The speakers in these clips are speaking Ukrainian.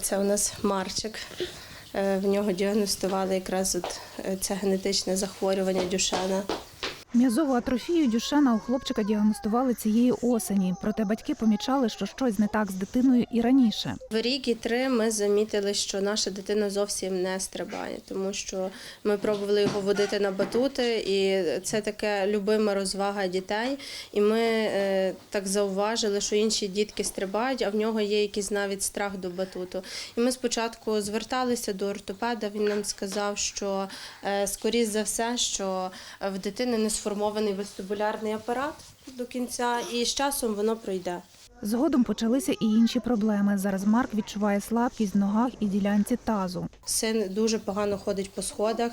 Це у нас Марчик. Е, В нього діагностували якраз от е, це генетичне захворювання Дюшена. М'язову атрофію Дюшена у хлопчика діагностували цієї осені. Проте батьки помічали, що щось не так з дитиною і раніше. В рік і три ми замітили, що наша дитина зовсім не стрибає, тому що ми пробували його водити на батути, і це таке любима розвага дітей. І ми е, так зауважили, що інші дітки стрибають, а в нього є якийсь навіть страх до батуту. І ми спочатку зверталися до ортопеда. Він нам сказав, що е, скоріш за все, що в дитини не сформований вестибулярний апарат до кінця, і з часом воно пройде. Згодом почалися і інші проблеми. Зараз Марк відчуває слабкість в ногах і ділянці тазу. Син дуже погано ходить по сходах.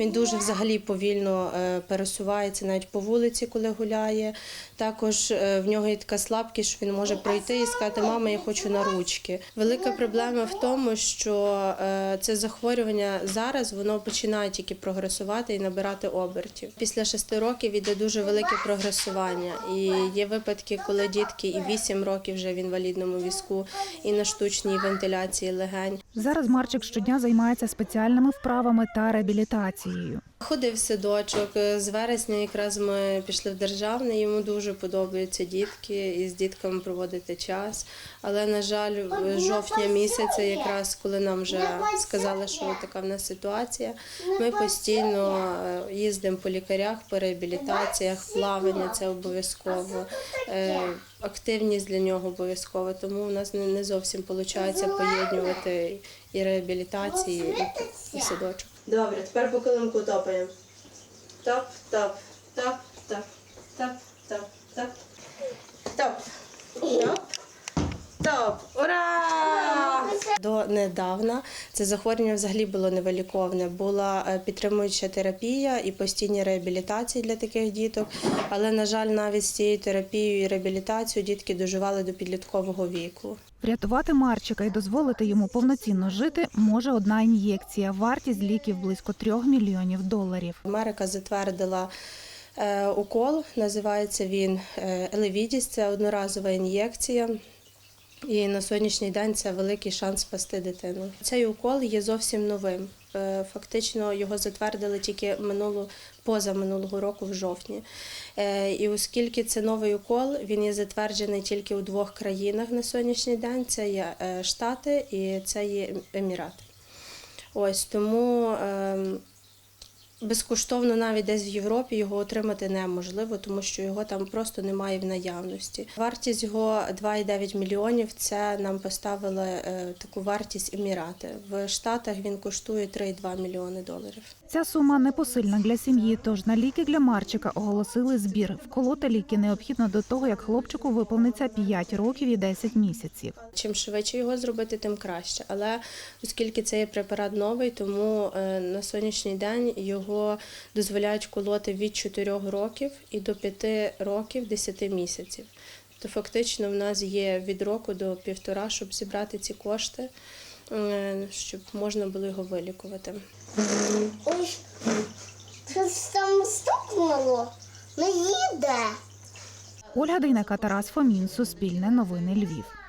Він дуже взагалі повільно е, пересувається навіть по вулиці, коли гуляє. Також е, в нього є така слабкість, що він може прийти і сказати, мама, я хочу на ручки. Велика проблема в тому, що е, це захворювання зараз воно починає тільки прогресувати і набирати обертів. Після шести років іде дуже велике прогресування. І є випадки, коли дітки і вісім років вже в інвалідному візку, і на штучній вентиляції легень. Зараз Марчик щодня займається спеціальними вправами та реабілітацією. Ходив садочок. З вересня якраз ми пішли в державний. Йому дуже подобаються дітки і з дітками проводити час. Але, на жаль, жовтня місяця, якраз коли нам вже сказали, що така в нас ситуація, ми постійно е, їздимо по лікарях, по реабілітаціях, плавання це обов'язково. е, Активність для нього обов'язкова, тому у нас не зовсім виходить поєднувати і реабілітації, і садочок. Добре, тепер по килимку топаємо. Топ, топ, топ, топ, топ. Топ. Топ. Топ. Ура! До недавна це захворювання взагалі було невиліковне. Була е, підтримуюча терапія і постійні реабілітації для таких діток. Але, на жаль, навіть з цією терапією і реабілітацією дітки доживали до підліткового віку. Врятувати Марчика і дозволити йому повноцінно жити може одна ін'єкція. Вартість ліків близько трьох мільйонів доларів. Америка затвердила е, укол, називається він е, Елевідіс, це одноразова ін'єкція. І на сьогоднішній день це великий шанс спасти дитину. Цей укол є зовсім новим. Е, Фактично його затвердили тільки минулу поза минулого року в жовтні. Е, І оскільки це новий укол, він є затверджений тільки у двох країнах на сьогоднішній день: це є е, Штати і це є Емірати. Ось тому ем, безкоштовно навіть десь в Європі його отримати неможливо, тому що його там просто немає в наявності. Вартість його 2,9 мільйонів. Це нам поставили е, таку вартість Емірати. В Штатах він коштує 3,2 мільйони доларів. Ця сума непосильна для сім'ї, тож на ліки для Марчика оголосили збір. Вколоти ліки необхідно до того, як хлопчику виповниться 5 років і 10 місяців. Чим швидше його зробити, тим краще. Але оскільки це є препарат новий, тому е, на сьогоднішній день його дозволяють колоти від 4 років і до 5 років 10 місяців. То фактично в нас є від року до півтора, щоб зібрати ці кошти, е, щоб можна було його вилікувати. Ой, щось там стукнуло. Не їде. Ольга Дейнека, Тарас Фомін, Суспільне новини Львів.